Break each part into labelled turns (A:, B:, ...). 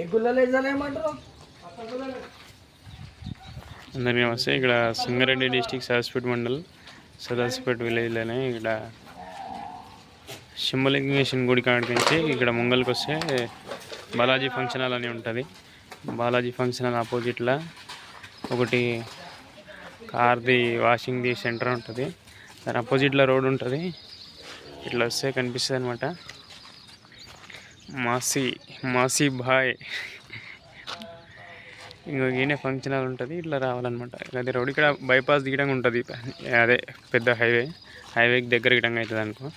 A: ఏ గుల్లలు వేసాలేమంటారు
B: అందరికీ నమస్తే. ఇక్కడ సంగారెడ్డి డిస్టిక్ సరస్పేట్ మండల్ సదాసిపేట విలేజ్లోనే ఇక్కడ సింహలింగేశ్వర గుడి కాడికించి ఇక్కడ ముంగల్కి వస్తే బాలాజీ ఫంక్షన్ హాల్ అని ఉంటుంది. బాలాజీ ఫంక్షన్ హాల్ ఆపోజిట్లో ఒకటి కార్ది వాషింగ్ది సెంటర్ ఉంటుంది. దాని ఆపోజిట్లో రోడ్ ఉంటుంది. ఇట్లా వస్తే కనిపిస్తుంది అనమాట మాసి మాసి బాయ్ ఇంకో ఈయన ఫంక్షన్ హాల్ ఉంటుంది ఇట్లా రావాలన్నమాట. అదే రోడ్ ఇక్కడ బైపాస్ దిగడం ఉంటుంది. అదే పెద్ద హైవే హైవేకి దగ్గర గిటంగా అవుతుంది అనుకో.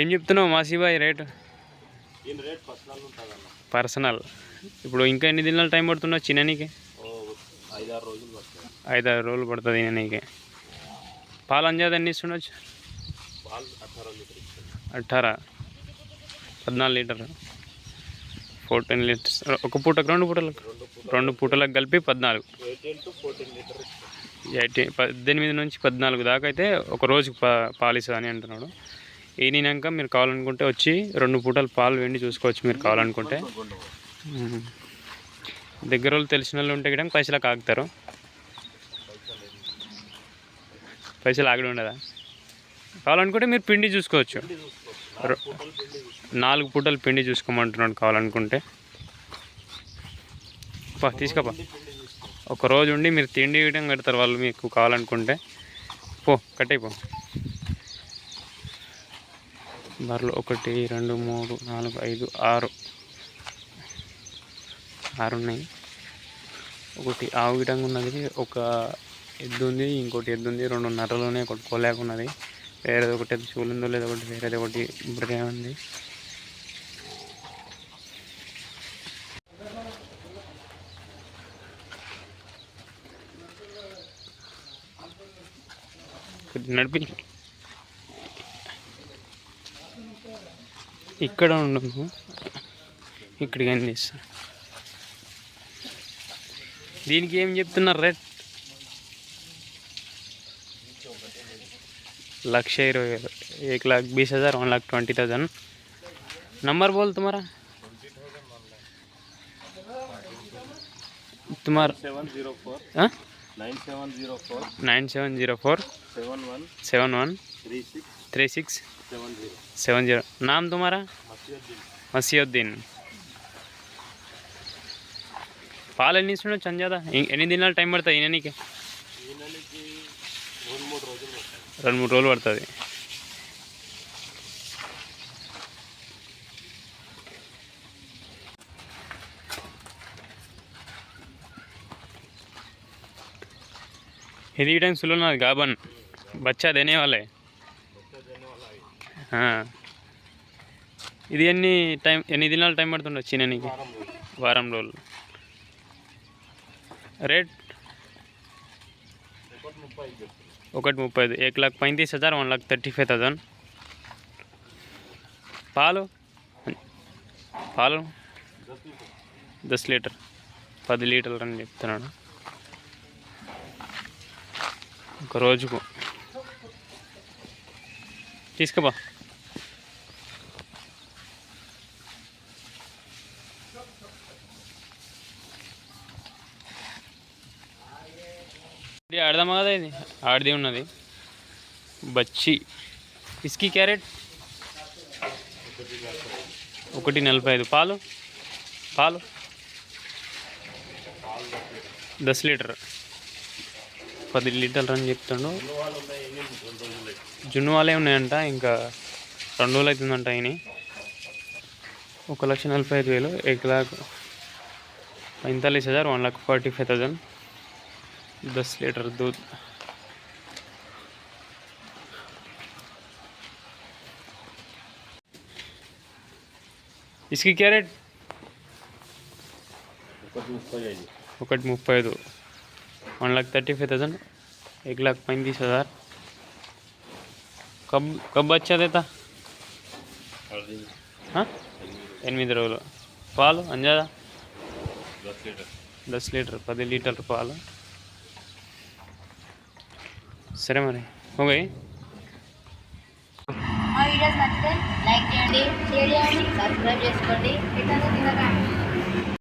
B: ఏం చెప్తున్నావు మాసీబాయ్ రేట్ పర్సనల్ ఇప్పుడు ఇంకా ఎన్ని దినాలు టైం పడుతున్నావు చిన్ననికి
A: ఐదారు రోజులు పడుతుంది.
B: ఐదారు రోజులు పడుతుంది తిననీకి పాలు అంజాది ఎన్ని ఇస్తుండొచ్చు? అట్టారా? పద్నాలుగు లీటర్. Fourteen litres. ఒక పూటకు రెండు పూటలకు? రెండు పూటలకు కలిపి పద్నాలుగు.
A: ఎయిటీన్
B: పద్దెనిమిది నుంచి పద్నాలుగు దాకా అయితే ఒక రోజుకు పా అని అంటున్నాడు. ఈనినాక మీరు కావాలనుకుంటే వచ్చి రెండు పూటలు పాలు వెండి చూసుకోవచ్చు మీరు కావాలనుకుంటే. దగ్గర వాళ్ళు తెలిసిన వాళ్ళు ఉంటే కూడా పైసలు ఆగుతారు. పైసలు ఆగడం ఉండదా? కావాలనుకుంటే మీరు పిండి చూసుకోవచ్చు. నాలుగు పూటలు పిండి చూసుకోమంటున్నాడు కావాలనుకుంటే. పా తీసుకోపా. ఒక రోజు ఉండి మీరు తిండి ఇవ్వడం కడతారు వాళ్ళు మీకు కావాలనుకుంటే. పో కట్టయిపో బర్రెలు ఒకటి రెండు మూడు నాలుగు ఐదు ఆరు. ఆరు ఉన్నాయి ఒకటి ఆవు గిటంగా ఉన్నది ఒక ఎద్దు ఉంది ఇంకోటి ఎద్దు ఉంది రెండు నర్రలోనే ఒకటి ఉన్నది వేరేది ఒకటి ఎద్దు ఉందో లేదో ఒకటి వేరేది ఒకటి ఇప్పటికే ఉంది. నడిపి. ఇక్కడ ఉండము ఇక్కడికి ఏం చేస్తా? దీనికి ఏం చెప్తున్నారు రేట్? లక్ష ఇరవై వేలు एक लाख बीस हज़ार one lakh twenty thousand number बोल तुम्हारा तुम्हारा
A: సెవెన్ జీరో ఫోర్
B: हाँ
A: nine seven zero four
B: nine seven zero four
A: seven one
B: seven one
A: three six
B: three six
A: seven zero
B: seven zero नाम तुम्हारा
A: మసీదుద్దీన్
B: మసియుద్దీన్ పాలు ఎన్ని ఇస్తున్నాడు చంజాదా ఇం- ఎన్ని దినాలు టైం పడుతుంది ఈయనకి
A: రెండు మూడు రోజులు పడుతుంది.
B: ఇది టైం సులో నాది గాబన్? బచ్చా దేనే వాళ్ళే ఇది ఎన్ని టైం ఎన్ని దినాలు టైం పడుతుండ చిన్ననికి?
A: వారం రోజులు.
B: రేట్?
A: ముప్పై
B: ఒకటి ముప్పై ఐదు ఏక్ లాక్ पैंतीस हज़ार one lakh thirty five thousand పాలు పాలు
A: దస్ లీటర్
B: దస్ లీటర్ పది లీటర్లు అని చెప్తున్నాడు ఒక రోజుకు తీసుకుపా ఇది ఆడదామా కదా ఇది ఆడిది ఉన్నది బచ్చి ఇస్కి క్యారెట్ ఒకటి నలభై ఐదు పాలు పాలు దస్ లీటర్ పది లీటర్లు అని చెప్తాడు
A: వాళ్ళు ఉన్నాయి ఎన్ని రెండు రోజులు అయితే
B: జున్ను వాళ్ళే ఉన్నాయంట ఇంకా రెండు రోజులు అవుతుందంట ఆయన ఒక లక్ష నలభై ఐదు వేలు एक लाख पैंतालीस हज़ार one lakh forty five thousand दस लीटर दूध इसकी क्या रेट
A: ఒకటి ముప్పై ఐదు
B: ఒకటి ముప్పై ఐదు one lakh thirty five thousand एक लाख पैंतीस हज़ार कब कब बच्चा देता
A: అది
B: हाँ ఎనిమిది రోజులు పాలు అంజాదా
A: దస్ లీటర్
B: దస్ లీటర్ పది లీటర్ల పాలు సరే మరి. ఓకే.
C: ఆ, వీడియోస్ నచ్చితే లైక్ చేయండి షేర్ చేయండి సబ్స్క్రైబ్ చేసుకోండి.